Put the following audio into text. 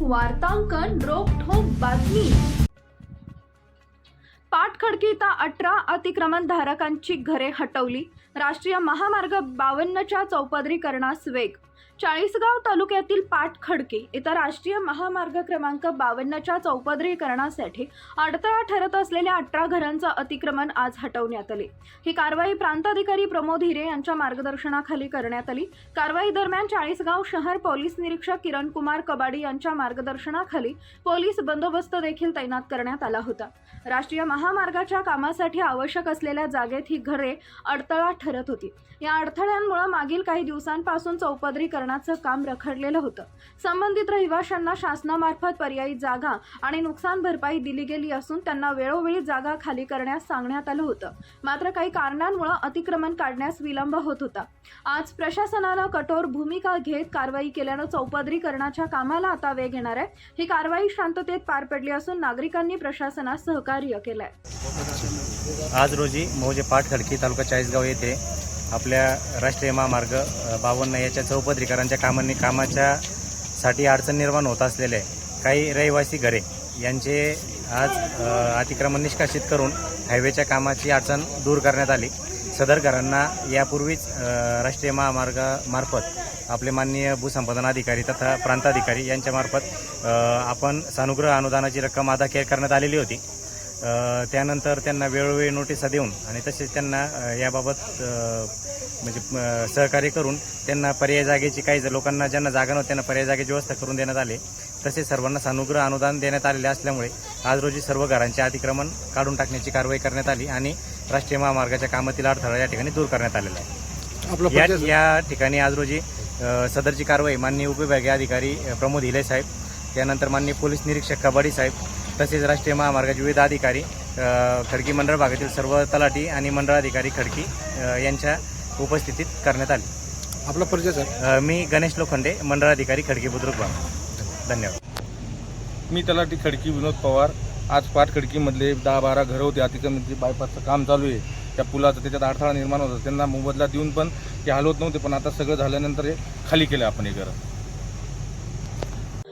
वार्तांकन रोखोक बातमी. पाटखडकीता अठरा अतिक्रमणधारकांची घरे हटवली. राष्ट्रीय महामार्ग बावन्नच्या चौपदरीकरणास वेग चाळीसगाव तालुक्यातील पाटखडकी इथं राष्ट्रीय महामार्ग क्रमांक बावन्नच्या चौपदरीकरणासाठी अडथळा ठरत असलेल्या अठरा घरांचं अतिक्रमण आज हटवण्यात आले. ही कारवाई प्रांताधिकारी प्रमोद हिरे यांच्या मार्गदर्शनाखाली करण्यात आली. कारवाई दरम्यान चाळीसगाव शहर पोलीस निरीक्षक किरण कुमार कबाडी यांच्या मार्गदर्शनाखाली पोलीस बंदोबस्त देखील तैनात करण्यात आला होता. राष्ट्रीय महामार्गाच्या कामासाठी आवश्यक असलेल्या जागेत ही घरे अडथळा ठरत होती. या अडथळ्यांमुळे मागील काही दिवसांपासून चौपदरी चौपदरीकरणाचं काम रखडलेलं होतं. संबंधित रहिवाशांना शासनामार्फत पर्यायी जागा आणि नुकसान भरपाई दिली गेली असून त्यांना वेळोवेळी जागा खाली करण्यास सांगण्यात आलं होतं. मात्र काही कारणांमुळे अतिक्रमण काढण्यास विलंब होत होता. आज प्रशासनानं कठोर भूमिका घेत कारवाई केल्यानं चौपदरीकरणाच्या कामाला आता वेग येणार आहे. ही कारवाई शांततेत पार पडली असून नागरिकांनी प्रशासनास सहकार्य केलंय. आज रोजी मौजे पाठ खडकी तालुका चाळीसगाव येथे आपल्या राष्ट्रीय महामार्ग बावन्न याच्या चौपदरीकरांच्या कामांनी कामाच्या साठी अडचण निर्माण होत असलेले काही रहिवासी घरे यांचे आज अतिक्रमण निष्कासित करून हायवेच्या कामाची अडचण दूर करण्यात आली. सदर घरांना यापूर्वीच राष्ट्रीय महामार्गामार्फत आपले माननीय भूसंपादन अधिकारी तथा प्रांताधिकारी यांच्यामार्फत आपण सानुग्रह अनुदानाची रक्कम अदा करण्यात आलेली होती. त्यानंतर त्यांना वेळोवेळी नोटिसा देऊन आणि तसेच त्यांना याबाबत म्हणजे सहकार्य करून त्यांना पर्याय जागेची काही लोकांना ज्यांना जागा नव्हती त्यांना पर्याय जागेची व्यवस्था करून देण्यात आले. तसेच सर्वांना सानुग्रह अनुदान देण्यात आलेले असल्यामुळे आज रोजी सर्व घरांचे अतिक्रमण काढून टाकण्याची कारवाई करण्यात आली आणि राष्ट्रीय महामार्गाच्या कामातील अडथळा या ठिकाणी दूर करण्यात आलेला आहे. आपला या ठिकाणी आज रोजी सदरची कारवाई माननीय उपविभागीय अधिकारी प्रमोद हिले साहेब त्यानंतर माननीय पोलीस निरीक्षक कबाडी साहेब तसेच राष्ट्रीय महामार्गाचे विविध अधिकारी खडकी मंडळ भागातील सर्व तलाठी आणि मंडळ अधिकारी खडकी यांच्या उपस्थितीत करण्यात आली. आपला परिचय सर. मी गणेश लोखंडे मंडळ अधिकारी खडकी बुद्रुक भाग धन्यवाद. मी तलाठी खडकी विनोद पवार. आज पाट खडकीमधले दहा बारा घरं होती. अतिक्रमणचे बायपासचं काम चालू आहे. त्या पुलाचं त्याच्यात अडथळा निर्माण होता. त्यांना मोबदला देऊन पण ते हलवत नव्हते पण आता सगळं झाल्यानंतर हे खाली केलं आपण हे घरं.